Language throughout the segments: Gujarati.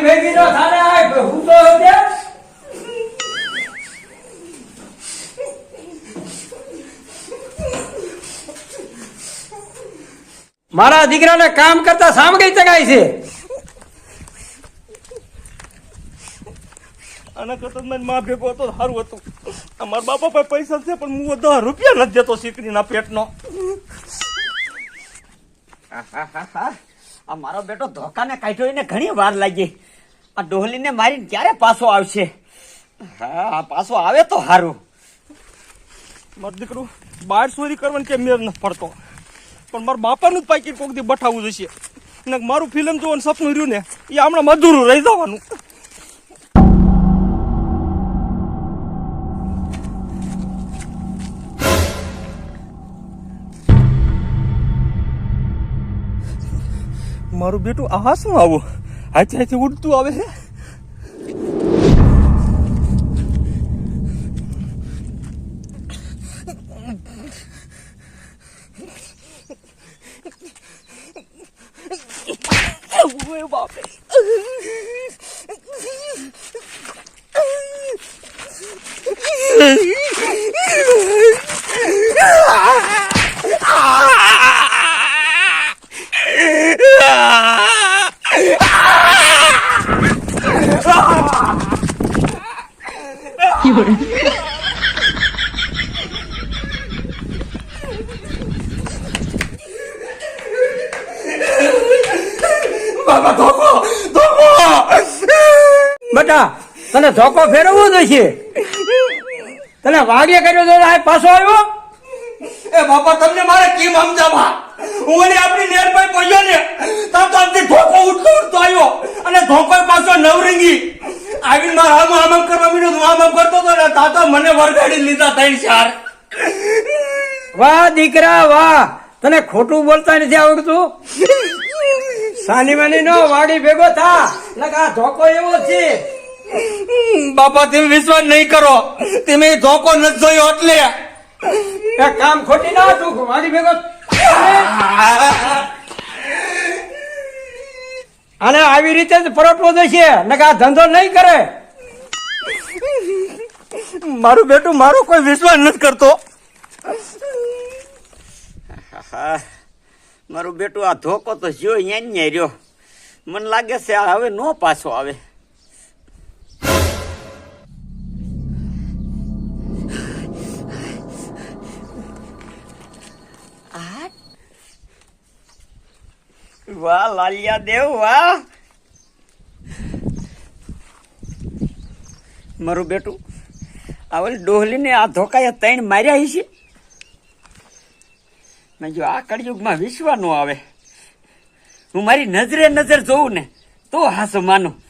આટલી ભેગી નો થાને હું તો મારા દીકરાને કામ કરતા સામગી ચગાય છે. આના કરતા મને માં ભેગો હતો સારું હતું. મારા બાપા પાસે પૈસા છે પણ હું દસ રૂપિયા નથી દેતો સીકરીના પેટનો. આ મારો બેટો ધોકાને કાઢ્યો એને ઘણી વાર લાગી. આ ડોહલીને મારીને ક્યારે પાછો આવશે? હા પાછો આવે તો સારું મારું દીકરું બાર સુધી કરવાનું કે મેર નથી પડતો? પણ મારા બાપાનું જ પાકીટ કોક દી બઠાવવું જશે ને મારું ફિલ્મ જોવાનું સપનું રહ્યું ને, એ હમણાં મજૂરું રહી જવાનું. મારું બેટું આ શું આવું? હાથે હાથે ઉડતું આવે છે. ઓય બાબા ધોકો ધોકો! બેટા તને ધોકો ફેરવવો જોઈશે. તને વાગે કર્યો તો આ પાછો આવ્યો? એ બાપા તમને મારે કેમ સમજાવવા? હું ઓલી આપણી નેર પર પહોંચ્યો ને તાર તો આમથી ધોકો ઉઠતો ઉઠતો આવ્યો અને ધોકો પાછો નવરંગી. આવીને મારા આમ આમ કરવા મીડ્યો હું આમ આમ કરતો હતો ને તા તો મને વરગાડી લીધા ત્રણ ચાર. વાહ દીકરા વાહ. તને ખોટું બોલતા નથી આવડતું? સાની માની નો વાડી ભેગો થા. લગા ધોકો એવો છે. બાપા તમે વિશ્વાસ નહીં કરો. તમે ધોકો નથી જોયો એટલે. એક કામ ખોટી ના તું વાડી ભેગો અને આવી રીતે જ પરોટવો જશે. નકા ધંધો નહીં કરે. મારું બેટું મારો કોઈ વિશ્વાસ નથી કરતો. હા મારું બેટું આ ધોકો તો જ્યો અહીંયા ને રહ્યો. મને લાગે છે આ હવે નો પાછો આવે. આ? વાહ લાલિયા દેવ વાહ. મારું બેટું આ ડોહલીને આ ધોકાયા ત્રણ માર્યા હશે? મેં જો આ કળિયુગમાં વિશ્વા આવે. હું મારી નજરે નજર જોઉં ને, તો હાસો માનું.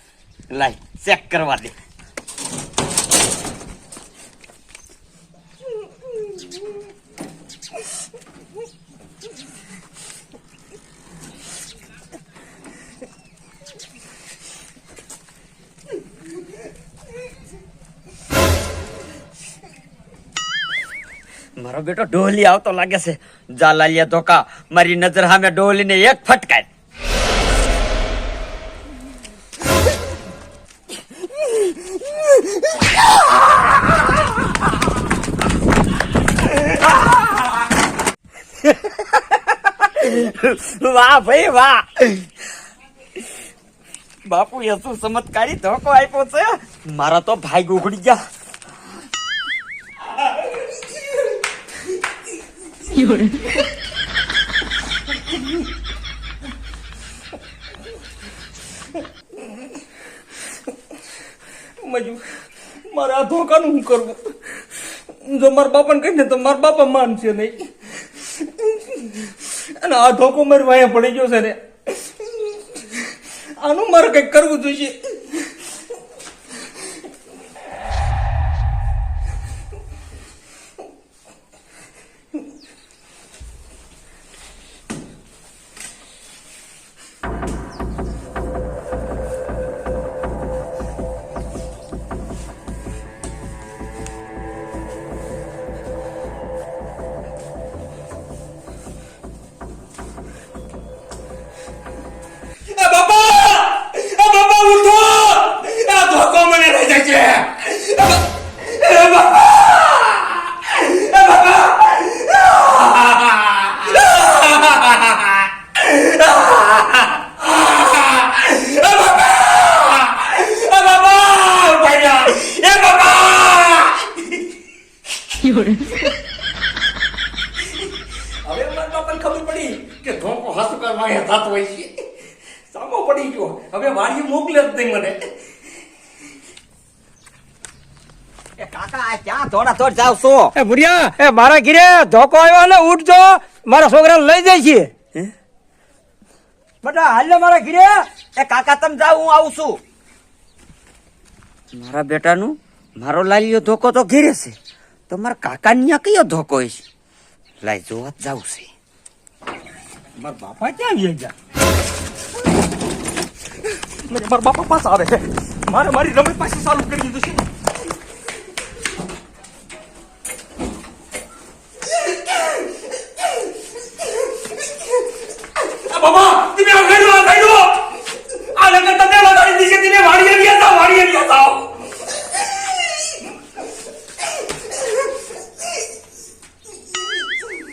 લાય ચેક કરવા દે. મારો બેટો ડોહલી આવતો લાગે છે. જા લાલિયા ધોકા, મારી નજર સામે ડોહલીને એક ફટકાય. વાહ ભાઈ, વાહ. બાપુ એ શું ચમત્કારી ધોકો આપ્યો છે. મારા તો ભાઈ ઉઘડી ગયા. મજુ મારે આ ધોકાનું શું કરવું જો મારા બાપાને કહીને તો મારા બાપા માનશે નહીં અને આ ધોકો મારી વાયા પડી ગયો છે ને આનું મારે કંઈક કરવું જોઈએ પણ ખબર પડી કે ધોકો હાથ કરવા એ થતો હોય છે. સામો પડી ગયો. હવે વાડી મોકલે જ નહીં મને. કાકા આ ક્યાં થોડા થોડ જાવ છો? એ ભુરિયા એ મારા ઘીરે ધોકો આવ્યો ને ઉઠજો. મારા છોકરાને લઈ જાય છે હે? બેટા હાલ મારા ઘીરે. એ કાકા તમે જાવ હું આવું છું. મારા બેટાનું મારો લાલ્યો ધોકો તો ઘીરે છે. તો મારા કાકા ત્યાં કયો ધોકો છે લાઈ જોવા જાવ છે. મારા બાપા ક્યાં આવી ગયા? મને મારા બાપા પાસે આવે છે. મારે મારી રમત પાછી ચાલુ કરી દીધું છે. આ બાબા તમે અગાડો અગાડો આ લગન તમે લગાડી દીધી તમે વાડીએ ગયા જાઓ વાડીએ ગયા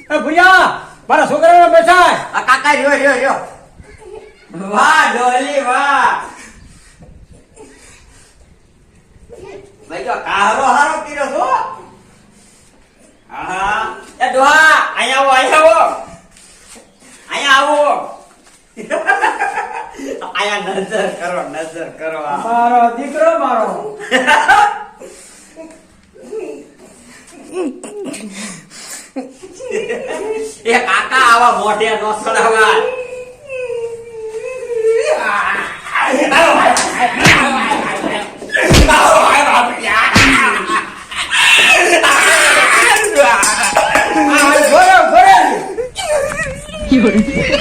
એ ભુરિયા મારા છોકરાને બેઠા આ કાકા રહ્યો રહ્યો રહ્યો. વાહ ડોલી વાહ. ભાઈ જો કારો હારો પીરો છો. હા એ દોહા અહીંયા આવો અહીંયા આવો. અહીંયા આવો. અહીંયા નજર કરો નજર કરો. મારો દીકરો મારો એ કાકા આવા મોઢે નો સડાવા આ ઘોડે ઘોડે